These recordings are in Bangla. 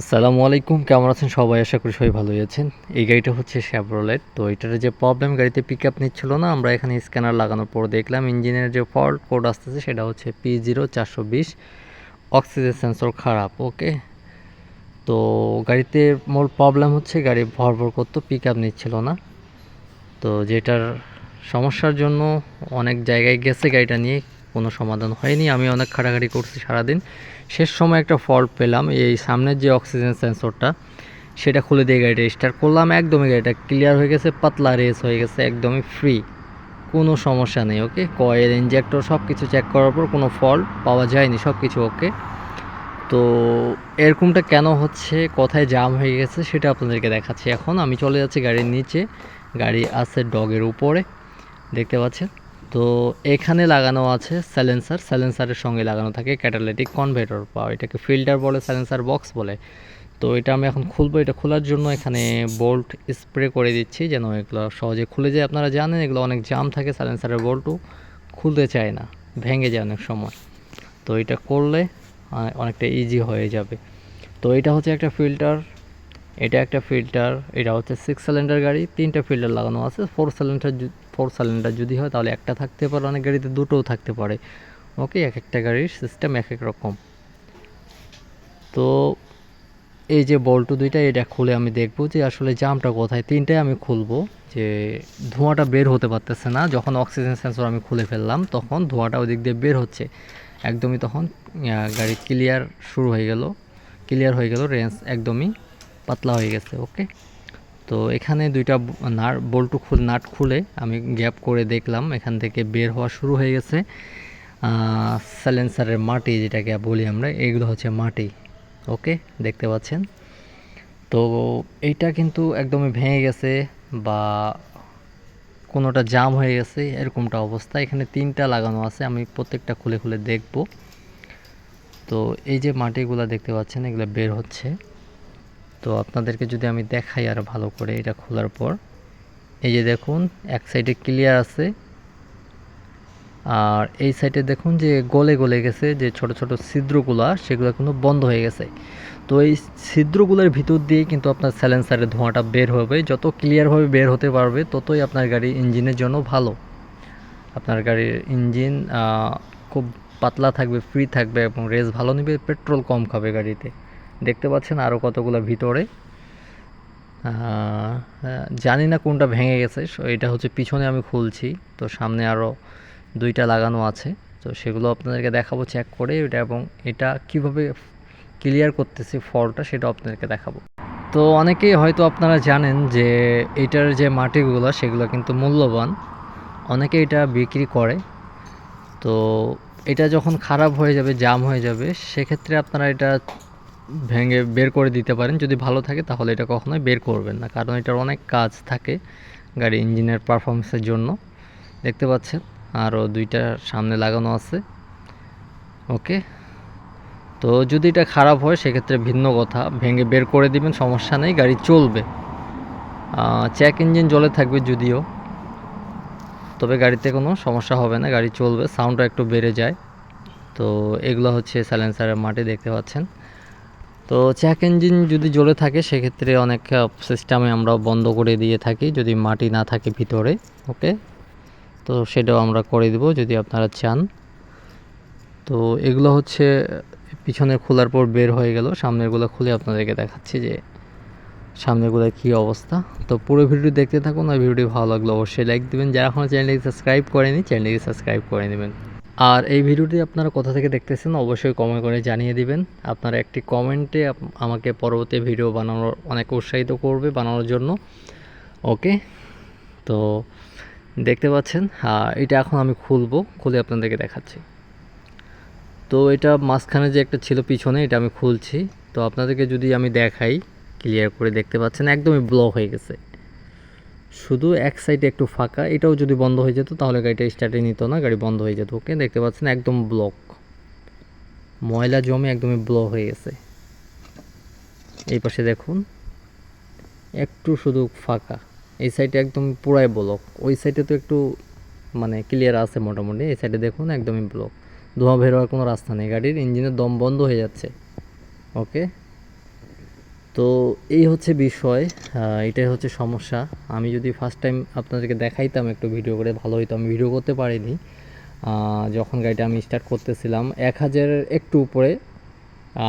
আসসালামু আলাইকুম, কেমন আছেন সবাই? আশা করি সবাই ভালোই আছেন। এই গাড়িটা হচ্ছে শ্যাভরলেট তো এটার যে প্রবলেম গাড়িতে পিক আপ নিচ্ছিল না, আমরা এখানে স্ক্যানার লাগানোর পর দেখলাম, ইঞ্জিনের যে ফল্ট কোড আসতেছে, সেটা হচ্ছে পি জিরো চারশো বিশ অক্সিজেন সেন্সর খারাপ ওকে তো গাড়িতে মূল প্রবলেম হচ্ছে, গাড়ি ভর ভর করতো পিক আপ নিচ্ছিল না। তো যেটার সমস্যার জন্য অনেক জায়গায় গেছে গাড়িটা নিয়ে কোনো সমাধান হয়নি। আমি অনেক খাটাখাটি করছি সারাদিন। শেষ সময় একটা ফল্ট পেলাম, এই সামনের যে অক্সিজেন সেন্সরটা, সেটা খুলে দিয়ে গাড়িটা স্টার্ট করলাম। একদমই গাড়িটা ক্লিয়ার হয়ে গেছে, পাতলা রেস হয়ে গেছে, একদমই ফ্রি কোনো সমস্যা নেই ওকে কয়েল ইঞ্জেক্টর সব কিছু চেক করার পর কোনো ফল্ট পাওয়া যায়নি সব কিছু ওকে তো এরকমটা কেন হচ্ছে, কোথায় জাম হয়ে গেছে, সেটা আপনাদেরকে দেখাচ্ছি এখন। আমি চলে যাচ্ছি গাড়ির নিচে। গাড়ি আছে ডগের উপরে। দেখতে পাচ্ছেন? তো এখানে লাগানো আছে স্যালেন্সার স্যালেন্সারের সঙ্গে লাগানো থাকে ক্যাটালিটিক কনভার্টার বা এটাকে ফিল্টার বলে স্যালেন্সার বক্স বলে। তো এটা আমি এখন খুলবো, এটা খোলার জন্য এখানে বোল্ট স্প্রে করে দিচ্ছি যেন এগুলো সহজে খুলে যায়। আপনারা জানেন এগুলো অনেক জাম থাকে স্যালেন্সারের বোল্টও খুলতে চায় না, ভেঙে যায় অনেক সময়। তো এটা করলে অনেকটা ইজি হয়ে যাবে। তো এটা হচ্ছে একটা ফিল্টার এটা একটা ফিল্টার এটা হচ্ছে সিক্স সিলিন্ডার গাড়ি, তিনটা ফিল্টার লাগানো আছে ফোর সিলিন্ডার ফোর সিলিন্ডার যদি হয়, তাহলে একটা থাকতে পারে, অনেক গাড়িতে দুটোও থাকতে পারে। ওকে এক একটা গাড়ির সিস্টেম এক এক রকম। তো এই যে বল্টু দুইটা, এটা খুলে আমি দেখব যে আসলে জামটা কোথায়। তিনটাই আমি খুলবো যে ধোঁয়াটা বের হতে পারতেছে না। যখন অক্সিজেন সেন্সর আমি খুলে ফেললাম, তখন ধোঁয়াটা ওই দিক দিয়ে বের হচ্ছে। একদমই তখন গাড়ি ক্লিয়ার শুরু হয়ে গেল। ক্লিয়ার হয়ে গেল রেঞ্জ একদমই পাতলা হয়ে গেছে ওকে তো এখানে দুইটা নাট বল্টু খুল নাট খুলে আমি গ্যাপ করে দেখলাম। এখান থেকে বের হওয়া শুরু হয়ে গেছে। সাইলেন্সারের মাটি যেটাকে বলি আমরা, এগুলো হচ্ছে মাটি। ওকে, দেখতে পাচ্ছেন? তো এইটা কিন্তু একদমই ভেঙে গেছে বা কোনোটা জাম হয়ে গেছে, এরকমটা অবস্থা। এখানে তিনটা লাগানো আছে, আমি প্রত্যেকটা খুলে খুলে দেখব। তো এই যে মাটিগুলো দেখতে পাচ্ছেন, এগুলো বের হচ্ছে। তো আপনাদেরকে যদি আমি দেখাই আরও ভালো করে এটা খোলার পর, এই যে দেখুন, এক সাইডে ক্লিয়ার আছে। আর এই সাইডে দেখুন যে গলে গলে গেছে যে ছোট ছোট ছিদ্রগুলা, সেগুলো কিন্তু বন্ধ হয়ে গেছে। তো এই ছিদ্রগুলোর ভিতর দিয়ে কিন্তু আপনার স্যালেন্সারের ধোঁয়াটা বের হবে। যত ক্লিয়ারভাবে বের হতে পারবে, ততই আপনার গাড়ির ইঞ্জিনের জন্য ভালো। আপনার গাড়ির ইঞ্জিন খুব পাতলা থাকবে ফ্রি থাকবে এবং রেস ভালো নেবে পেট্রোল কম খাবে গাড়িতে। দেখতে পাচ্ছেন আরও কতগুলো ভিতরে। হ্যাঁ, জানি না কোনটা ভেঙে গেছে এটা হচ্ছে পিছনে আমি খুলছি তো সামনে আরও দুইটা লাগানো আছে তো সেগুলো আপনাদেরকে দেখাবো চেক করে এটা এবং এটা কীভাবে ক্লিয়ার করতেছি ফলটা সেটা আপনাদেরকে দেখাবো। তো অনেকেই হয়তো আপনারা জানেন যে এটার যে মাটিগুলো সেগুলো কিন্তু মূল্যবান অনেকে এটা বিক্রি করে তো এটা যখন খারাপ হয়ে যাবে জাম হয়ে যাবে সেক্ষেত্রে আপনারা এটা ভেঙে বের করে দিতে পারেন। যদি ভালো থাকে তাহলে এটা কখনোই বের করবেন না, কারণ এটার অনেক কাজ থাকে গাড়ি ইঞ্জিনের পারফরমেন্সের জন্য। দেখতে পাচ্ছেন আরও দুইটা সামনে লাগানো আছে। ওকে, তো যদি এটা খারাপ হয় সেক্ষেত্রে ভিন্ন কথা, ভেঙে বের করে দিবেন, সমস্যা নেই, গাড়ি চলবে। চেক ইঞ্জিন জলে থাকবে যদিও, তবে গাড়িতে কোনো সমস্যা হবে না, গাড়ি চলবে সাউন্ডটা একটু বেড়ে যায়। তো এগুলো হচ্ছে সাইলেন্সারের মাটি, দেখতে পাচ্ছেন। তো চেক ইঞ্জিন যদি জ্বলে থাকে, সেক্ষেত্রে অনেক সিস্টেমে আমরা বন্ধ করে দিয়ে থাকি যদি মাটি না থাকে ভিতরে ওকে তো সেটাও আমরা করে দিব যদি আপনারা চান। তো এগুলো হচ্ছে, পিছনে খোলার পর বের হয়ে গেল, সামনেরগুলো খুলে আপনাদেরকে দেখাচ্ছি যে সামনেগুলোর কী অবস্থা। তো পুরো ভিডিও দেখতে থাকুন, আর ভিডিওটি ভালো লাগলে অবশ্যই লাইক দিবেন। যারা এখনও চ্যানেলটিকে সাবস্ক্রাইব করেনি চ্যানেলটিকে সাবস্ক্রাইব করে নেবেন। আর এই ভিডিওটি আপনারা কোথা থেকে দেখতেছেন অবশ্যই কমেন্ট করে জানিয়ে দিবেন। আপনারা একটি কমেন্টে আমাকে পরবর্তী ভিডিও বানানোর অনেক উৎসাহিত করবে বানানোর জন্য। ওকে তো দেখতে পাচ্ছেন হ্যাঁ এটা এখন আমি খুলবো, খুলে আপনাদেরকে দেখাচ্ছি। তো এটা মাঝখানে যে একটা ছিল পিছনে, এটা আমি খুলছি। তো আপনাদেরকে যদি আমি দেখাই ক্লিয়ার করে দেখতে পাচ্ছেন, একদমই ব্লক হয়ে গেছে। শুধু এক সাইডে একটু ফাঁকা, এটাও যদি বন্ধ হয়ে যেত তাহলে গাড়িটা স্টার্টে নিত না, গাড়ি বন্ধ হয়ে যেত। ওকে, দেখতে পাচ্ছেন একদম ব্লক ময়লা জমে একদমই ব্লক হয়ে গেছে। এই পাশে দেখুন, একটু শুধু ফাঁকা। এই সাইডে একদম পুরাই ব্লক ওই সাইডে তো একটু মানে ক্লিয়ার আছে মোটামুটি। এই সাইডে দেখুন একদমই ব্লক ধোঁয়া বের হওয়ার কোনো রাস্তা নেই। গাড়ির ইঞ্জিনের দম বন্ধ হয়ে যাচ্ছে। ওকে তো এই হচ্ছে বিষয় এটাই হচ্ছে সমস্যা। আমি যদি ফার্স্ট টাইম আপনাদেরকে দেখাইতাম একটু ভিডিও করে, ভালো হতো আমি ভিডিও করতে পারিনি। যখন গাড়িটা আমি স্টার্ট করতেছিলাম, এক হাজারের একটু উপরে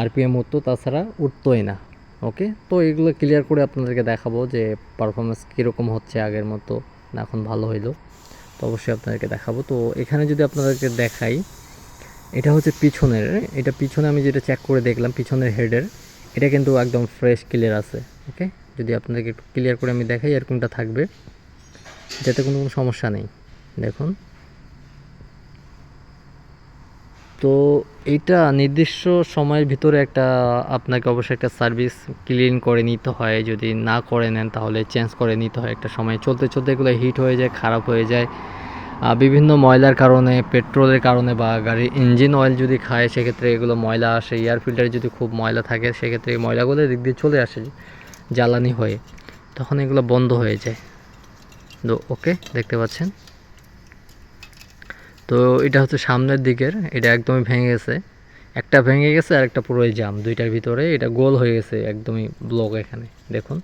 আরপিএম উঠতো, তাছাড়া উঠতোই না। ওকে তো এগুলো ক্লিয়ার করে আপনাদেরকে দেখাবো যে পারফরমেন্স কীরকম হচ্ছে আগের মতো, না এখন ভালো হইল। তো অবশ্যই আপনাদেরকে দেখাবো। তো এখানে যদি আপনাদেরকে দেখাই, এটা হচ্ছে পিছনের, এটা পিছনে আমি যেটা চেক করে দেখলাম, পিছনের হেডের এটা কিন্তু একদম ফ্রেশ ক্লিয়ার আছে ওকে যদি আপনাদেরকে একটু ক্লিয়ার করে আমি দেখাই এরকমটা থাকবে, যাতে কোনো কোনো সমস্যা নেই। দেখুন। তো এইটা নির্দিষ্ট সময়ের ভিতরে একটা, আপনাকে অবশ্যই একটা সার্ভিস ক্লিন করে নিতে হয়। যদি না করে নেন, তাহলে চেঞ্জ করে নিতে হয়। একটা সময় চলতে চলতে এগুলো হিট হয়ে যায়, খারাপ হয়ে যায়। বিভিন্ন ময়লার কারণে, পেট্রোলের কারণে বা গাড়ির ইঞ্জিন অয়েল যদি খায়, সেক্ষেত্রে এগুলো ময়লা আসে। এয়ার ফিল্টারে যদি খুব ময়লা থাকে, সেক্ষেত্রে এই ময়লাগুলো দিক দিয়ে চলে আসে, জ্বালানি হয়ে। তখন এগুলো বন্ধ হয়ে যায়। তো ওকে, দেখতে পাচ্ছেন? তো এটা হচ্ছে সামনের দিকের, এটা একদমই ভেঙে গেছে। একটা ভেঙে গেছে আর একটা পুরোই জাম, দুইটার ভিতরে। এটা গোল হয়ে গেছে, একদমই ব্লক এখানে, দেখুন।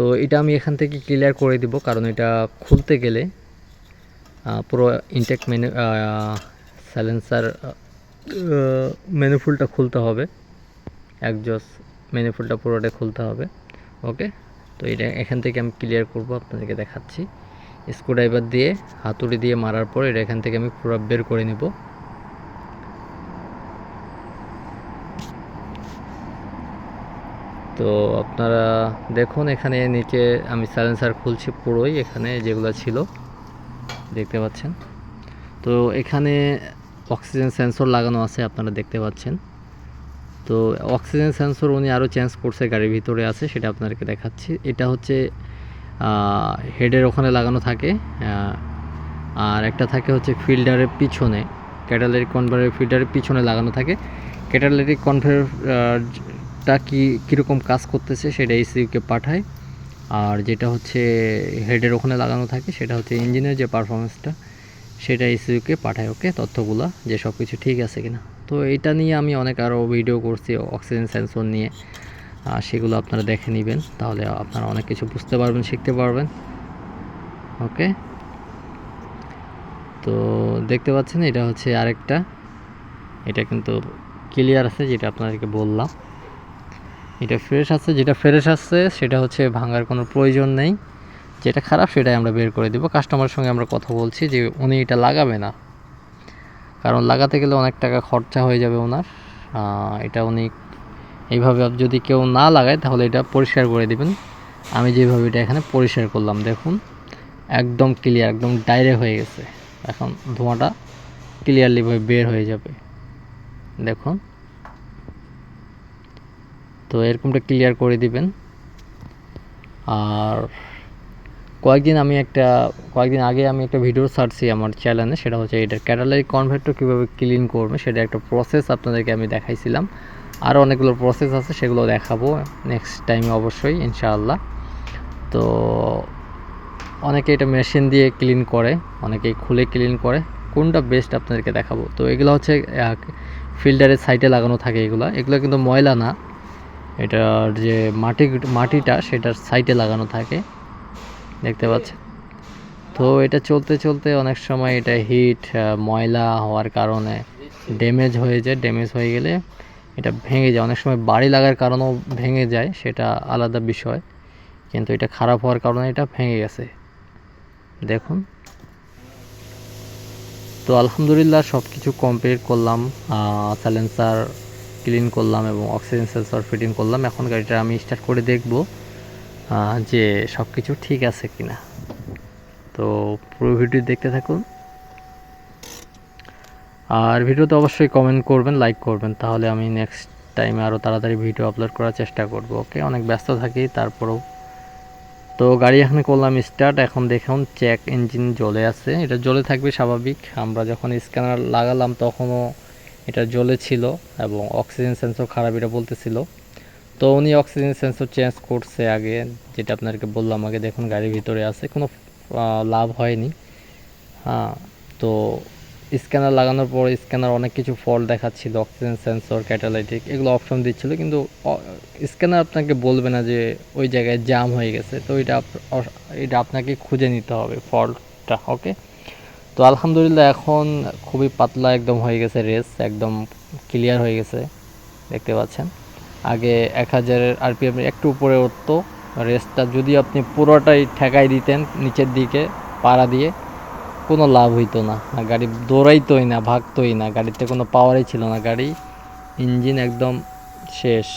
তো এটা আমি এখান থেকে ক্লিয়ার করে দিব, কারণ এটা খুলতে গেলে পুরো ইনটেক মেনু সাইলেন্সার মেনুফুলটা খুলতে হবে। একজস মেনুফুলটা পুরোটা খুলতে হবে ওকে তো এটা এখান থেকে আমি ক্লিয়ার করব, আপনাদেরকে দেখাচ্ছি। স্ক্রুড্রাইভার দিয়ে, হাতুড়ি দিয়ে মারার পর এটা এখান থেকে আমি পুরো বের করে নেব। তো আপনারা দেখুন এখানে নিচে আমি সাইলেন্সার খুলছি পুরোই, এখানে যেগুলো ছিল। দেখতে পাচ্ছেন? তো এখানে অক্সিজেন সেন্সর লাগানো আছে, আপনারা দেখতে পাচ্ছেন। তো অক্সিজেন সেন্সর উনি আরও চেঞ্জ করছে, গাড়ির ভিতরে আছে, সেটা আপনাদেরকে দেখাচ্ছি। এটা হচ্ছে হেডের ওখানে লাগানো থাকে আর একটা থাকে হচ্ছে ফিল্টারের পিছনে। ক্যাটালারিক কনভার্টার ফিল্টারের পিছনে লাগানো থাকে। ক্যাটালারিক কনভার্টারটা কি, কীরকম কাজ করতেছে সেটা এসিউকে পাঠায়। আর যেটা হচ্ছে হেডের ওখানে লাগানো থাকে, সেটা হচ্ছে ইঞ্জিনের যে পারফরমেন্সটা সেটা এসিউকে পাঠায়, ওকে? তথ্যগুলো, যে সব কিছু ঠিক আছে কিনা। তো এটা নিয়ে আমি অনেক আরও ভিডিও করছি অক্সিজেন সেন্সর নিয়ে। সেগুলো আপনারা দেখে নেবেন, তাহলে আপনারা অনেক কিছু বুঝতে পারবেন, শিখতে পারবেন। ওকে? তো দেখতে পাচ্ছেন, এটা হচ্ছে আরেকটা। এটা কিন্তু ক্লিয়ার আছে, যেটা আপনাদেরকে বললাম। এটা ফ্রেশ আছে, যেটা ফ্রেশ আছে, সেটা হচ্ছে ভাঙার কোনো প্রয়োজন নেই। যেটা খারাপ, সেটাই আমরা বের করে দেবো। কাস্টমারের সঙ্গে আমরা কথা বলছি যে উনি এটা লাগাবে না। কারণ লাগাতে গেলে অনেক টাকা খরচা হয়ে যাবে ওনার। এটা উনি এইভাবে যদি কেউ না লাগায়, তাহলে এটা পরিষ্কার করে দিবেন। আমি যেভাবে এটা এখানে পরিষ্কার করলাম, দেখুন। একদম ক্লিয়ার একদম ডাইরেক্ট হয়ে গেছে। এখন ধোঁয়াটা ক্লিয়ারলি বের হয়ে যাবে। দেখুন। তো এরকমটা ক্লিয়ার করে দিবেন। আর কয়েকদিন আমি একটা, কয়েকদিন আগে আমি একটা ভিডিও ছাড়ছি আমার চ্যানেলে সেটা হচ্ছে এটার ক্যাটালারি কনভার্টার কীভাবে ক্লিন করবে, সেটা একটা প্রসেস আপনাদেরকে আমি দেখাইছিলাম। আরও অনেকগুলো প্রসেস আছে, সেগুলো দেখাবো নেক্সট টাইমে অবশ্যই, ইনশাআল্লাহ। তো অনেকে এটা মেশিন দিয়ে ক্লিন করে, অনেকেই খুলে ক্লিন করে, কোনটা বেস্ট আপনাদেরকে দেখাবো? তো এগুলো হচ্ছে ফিল্টারের সাইডে লাগানো থাকে এগুলো। এগুলো কিন্তু ময়লা না। এটার যে মাটি মাটিটা সেটার সাইডে লাগানো থাকে। দেখতে পাচ্ছেন? তো এটা চলতে চলতে অনেক সময় এটা হিট ময়লা হওয়ার কারণে ড্যামেজ হয়ে যায়। ড্যামেজ হয়ে গেলে এটা ভেঙে যায়। অনেক সময় বাড়ি লাগার কারণেও ভেঙে যায় সেটা আলাদা বিষয়। কিন্তু এটা খারাপ হওয়ার কারণে এটা ভেঙে গেছে। দেখুন। তো আলহামদুলিল্লাহ সব কিছু কমপ্লিট করলাম সাইলেন্সার ক্লিন করলাম এবং অক্সিজেন সেন্সর ফিটিং করলাম। এখন গাড়িটা আমি স্টার্ট করে দেখব যে সব কিছু ঠিক আছে কিনা। তো পুরো ভিডিও দেখতে থাকুন। আর ভিডিওতে অবশ্যই কমেন্ট করবেন লাইক করবেন। তাহলে আমি নেক্সট টাইমে আরও তাড়াতাড়ি ভিডিও আপলোড করার চেষ্টা করব ওকে অনেক ব্যস্ত থাকি, তারপরেও তো গাড়ি এখন করলাম স্টার্ট এখন দেখুন চেক ইঞ্জিন জ্বলে আছে। এটা জ্বলে থাকবে স্বাভাবিক। আমরা যখন স্ক্যানার লাগালাম, তখনও এটা জ্বলে ছিল এবং অক্সিজেন সেন্সর খারাপ এটা বলতেছিল। তো উনি অক্সিজেন সেন্সর চেঞ্জ করছে আগে, যেটা আপনাদেরকে বললাম আগে, দেখুন গাড়ির ভিতরে আছে, কোনো লাভ হয়নি। হ্যাঁ তো স্ক্যানার লাগানোর পর স্ক্যানার অনেক কিছু ফল্ট দেখাচ্ছিল অক্সিজেন সেন্সর ক্যাটালাইটিক এগুলো অপশন দিচ্ছিল, কিন্তু স্ক্যানার আপনাকে বলবে না যে ওই জায়গায় জাম হয়ে গেছে, তো এটা এটা আপনাকে খুঁজে নিতে হবে ফল্টটা ওকে তো আলহামদুলিল্লাহ এখন খুবই পাতলা একদম হয়ে গেছে রেস একদম ক্লিয়ার হয়ে গেছে, দেখতে পাচ্ছেন। আগে এক হাজারের আরপিএম একটু উপরে উঠতো রেসটা যদি আপনি পুরোটাই ঠেকাই দিতেন নিচের দিকে, পাড়া দিয়ে, কোনো লাভ হইতো না। না গাড়ি দৌড়াইতোই না, ভাগতোই না, গাড়িতে কোনো পাওয়ারই ছিল না। গাড়ি ইঞ্জিন একদম শেষ,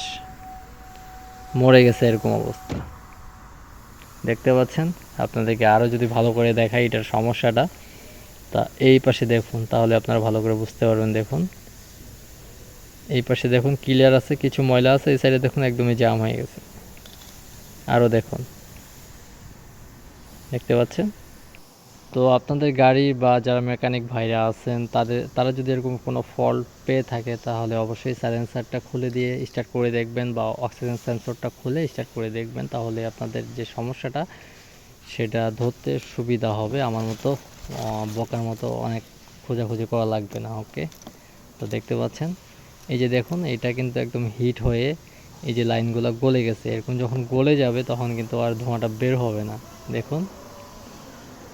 মরে গেছে এরকম অবস্থা। দেখতে পাচ্ছেন? আপনাদেরকে আরও যদি ভালো করে দেখাই এটার সমস্যাটা। তা এই পাশে দেখুন, তাহলে আপনারা ভালো করে বুঝতে পারবেন, দেখুন। এই পাশে দেখুন ক্লিয়ার আছে, কিছু ময়লা আছে, এই সাইডে দেখুন, একদমই জাম হয়ে গেছে। আরও দেখুন। দেখতে পাচ্ছেন? তো আপনাদের গাড়ি বা যারা মেকানিক ভাইরা আছেন, তাদের, তারা যদি এরকম কোনো ফল্ট পেয়ে থাকে, তাহলে অবশ্যই সাইলেন্সারটা খুলে দিয়ে স্টার্ট করে দেখবেন বা অক্সিজেন সেন্সরটা খুলে স্টার্ট করে দেখবেন। তাহলে আপনাদের যে সমস্যাটা সেটা ধরতে সুবিধা হবে আমার মতো বকার মতো অনেক খোঁজাখুঁজি করা লাগবে না ওকে? তো দেখতে পাচ্ছেন? এই যে দেখুন এটা কিন্তু একদম হিট হয়ে এই যে লাইনগুলো গলে গেছে। এরকম যখন গলে যাবে তখন কিন্তু আর ধোঁয়াটা বের হবে না। দেখুন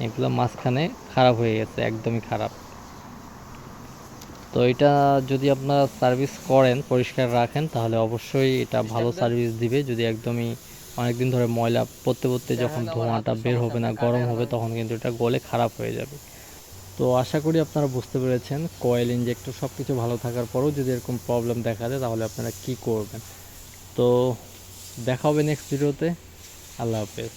এগুলো মাঝখানে খারাপ হয়ে গেছে একদমই খারাপ। তো এটা যদি আপনারা সার্ভিস করেন পরিষ্কার রাখেন তাহলে অবশ্যই এটা ভালো সার্ভিস দিবে যদি একদমই অনেকদিন ধরে ময়লা পড়তে পড়তে যখন ধোঁয়াটা বের হবে না গরম হবে তখন কিন্তু এটা গলে খারাপ হয়ে যাবে। তো আশা করি আপনারা বুঝতে পেরেছেন কয়েল ইঞ্জেক্টর সব কিছু ভালো থাকার পরেও যদি এরকম প্রবলেম দেখা যায় তাহলে আপনারা কি করবেন? তো দেখা হবে নেক্সট ভিডিওতে আল্লাহ হাফেজ।